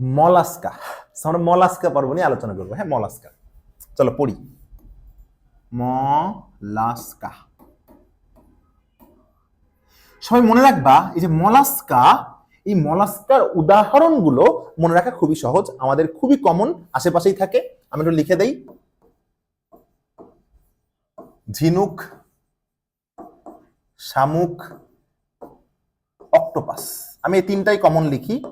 Mollusca, আমরা mollusca পর্ব নিয়ে আলোচনা করব। হ্যাঁ মলাস্কা। চলো, পড়ি। মলাস্কা। সবাই মনে রাখবা, এই যে মলাস্কা, এই মলাস্কার উদাহরণগুলো মনে রাখা খুবই সহজ, আমাদের খুবই কমন আশেপাশেই থাকে। আমি একটু লিখে দেই। ঝিনুক, শামুক, অক্টোপাস। আমি এই তিনটাই কমন লিখি।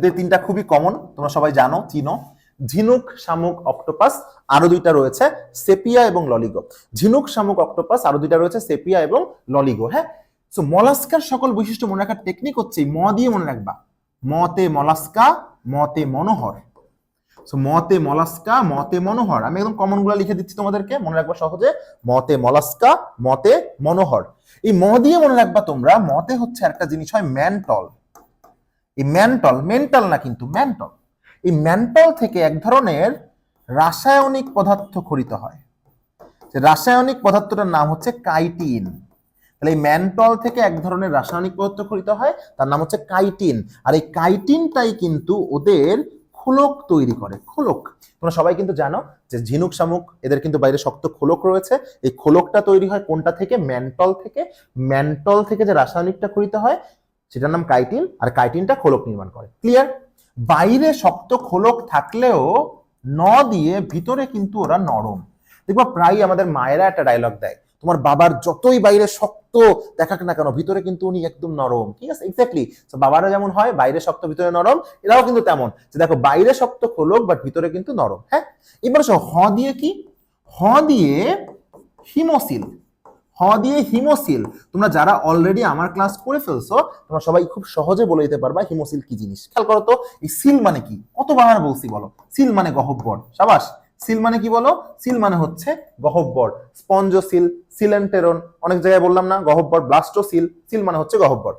কিন্তু এই তিনটা খুবই কমন তোমরা সবাই জানো, চিনো। ঝিনুক, শামুক অক্টোপাস আরও দুইটা রয়েছে সেপিয়া এবং ললিগো ঝিনুক, শামুক অক্টোপাস আরও দুইটা রয়েছে সেপিয়া এবং ললিগো হ্যাঁ? সো মলাস্কার সকল বৈশিষ্ট্য মনে রাখার টেকনিক হচ্ছে ম দিয়ে মনে রাখবা। মতে মলাস্কা মতে মনোহর। সো মতে মলাস্কা মতে মনোহর। আমি একদম কমনগুলা লিখে দিচ্ছি তোমাদেরকে, মনে রাখবা সহজে। মতে মলাস্কা মতে মনোহর। এই ম দিয়ে মনে রাখবা তোমরা, মতে হচ্ছে একটা জিনিস হয় ম্যানটল এই ম্যান্টল মেন্টাল না কিন্তু ম্যান্টল এই ম্যান্টল থেকে এক ধরনের রাসায়নিক পদার্থ খরিত হয়। রাসায়নিক পদার্থটার নাম হচ্ছে কাইটিন। তাহলে এই ম্যান্টল থেকে এক ধরনের রাসায়নিক পদার্থ খরিত হয়, তার নাম হচ্ছে কাইটিন। আর এই কাইটিনটাই কিন্তু ওদের খোলক তৈরি করে, খোলক। তোমরা সবাই কিন্তু জানো যে ঝিনুক, শামুক, এদের কিন্তু বাইরে শক্ত খোলক রয়েছে। এই খোলকটা তৈরি হয় কোনটা থেকে? ম্যান্টল থেকে। ম্যান্টল থেকে যে রাসায়নিকটা খরিত হয় সেটার নাম কাইটিন, আর কাইটিনটা খোলক নির্মাণ করে। ক্লিয়ার বাইরে শক্ত খোলক থাকলেও ন দিয়ে ভিতরে কিন্তু ওরা নরম। দেখবা প্রায় আমাদের মায়েরা একটা ডায়লগ দেয়, তোমার বাবার যতই বাইরে শক্ত দেখাক না কেন, ভিতরে কিন্তু উনি একদম নরম। ঠিক আছে? এক্স্যাক্টলি বাবারা যেমন হয়, বাইরে শক্ত, ভিতরে নরম, এরাও কিন্তু তেমন। যে দেখো, বাইরে শক্ত খোলক বাট ভিতরে কিন্তু নরম হ্যাঁ? এবার হ দিয়ে কি? হ দিয়ে হিমোসিল। হ দিয়ে হিমোসিল। তোমরা যারা অলরেডি আমার ক্লাস করে ফেলছো, তোমরা সবাই খুব সহজে বলে দিতে পারবা হিমোসিল কি জিনিস। খেয়াল করো তো, এই সিল মানে কি? কতবার বলছি বলো? সিল মানে গহব্বর সাবাস, সিল মানে কি বলো? সিল মানে হচ্ছে গহব্বর স্পঞ্জোসিল সিলেন্টেরন, অনেক জায়গায় বললাম না গহব্বর ব্লাস্টোসিল সিল মানে হচ্ছে গহব্বর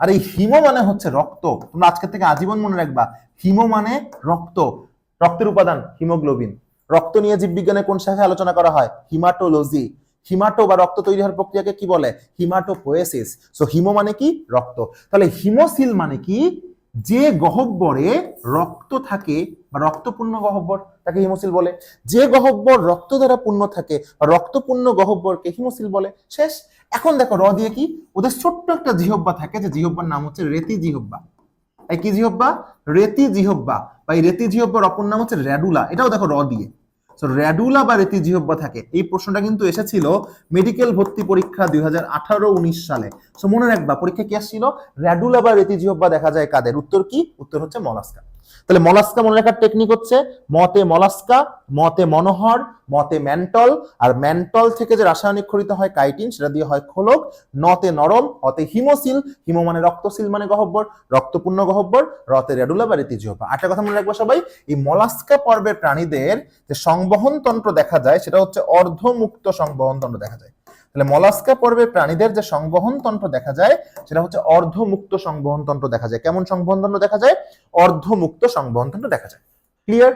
আর এই হিমো মানে হচ্ছে রক্ত। তোমরা আজকে থেকে আজীবন মনে রাখবা, হিমো মানে রক্ত। রক্তের উপাদান হিমোগ্লোবিন। রক্ত নিয়ে জীববিজ্ঞানে কোন শাখায় আলোচনা করা হয়? হিমাটোলজি। হিমাটো বা রক্ত তৈরি হওয়ার প্রক্রিয়াকে কি বলে? হিমাটোপোয়েসিস সো হিমো মানে কি? রক্ত। তাহলে হিমোসিল মানে কি? যে গহব্বরে রক্ত থাকে বা রক্তপূর্ণ গহব্বর, তাকে হিমোসিল বলে। যে গহব্বর রক্ত দ্বারা পূর্ণ থাকে বা রক্তপূর্ণ গহব্বরকে হিমোসিল বলে। শেষ। এখন দেখো, র দিয়ে কি? ওদের ছোট্ট একটা জিহব্বা থাকে, যে জিহব্বার নাম হচ্ছে রেতি জিহব্বা এই কি জিহব্বা রেতি জিহব্বা বা এই রেতি জিহব্বার অপর নাম হচ্ছে র্যাডুলা। এটাও দেখো, র দিয়ে। তো র্যাডুলা বা রেতি জিহব্বা থাকে। এই প্রশ্নটা কিন্তু এসেছিল মেডিকেল ভর্তি পরীক্ষা দুই হাজার আঠারো উনিশ সালে। সো মনে রাখবা, পরীক্ষা কি আসছিল? র্যাডুলা বা রেতি জিহব্বা দেখা যায় কাদের? উত্তর কি? উত্তর হচ্ছে মলাস্কা। তাহলে মলাস্কা মনে রাখার টেকনিক হচ্ছে মতে মলাস্কা, মতে মনোহর, মতে ম্যান্টল, আর ম্যান্টল থেকে যে রাসায়নিক খরিত হয় কাইটিন, সেটা দিয়ে হয় খোলক, নতে নরম, অতে হিমোসিল, হিমো মানে রক্তশীল মানে গহব্বর, রক্তপূর্ণ গহব্বর, রতে রেডুলা বা রেতিজিহব্বা আরেকটা কথা মনে রাখব সবাই, এই মলাস্কা পর্বের প্রাণীদের যে সংবহন তন্ত্র দেখা যায়, সেটা হচ্ছে অর্ধমুক্ত সংবহন তন্ত্র দেখা যায়। তাহলে মলাস্কা পর্বে প্রাণীদের যে সংবহন তন্ত্র দেখা যায়, সেটা হচ্ছে অর্ধমুক্ত সংবহন তন্ত্র দেখা যায়। কেমন সংবহন তন্ত্র দেখা যায়? অর্ধমুক্ত সংবহন তন্ত্র দেখা যায়। ক্লিয়ার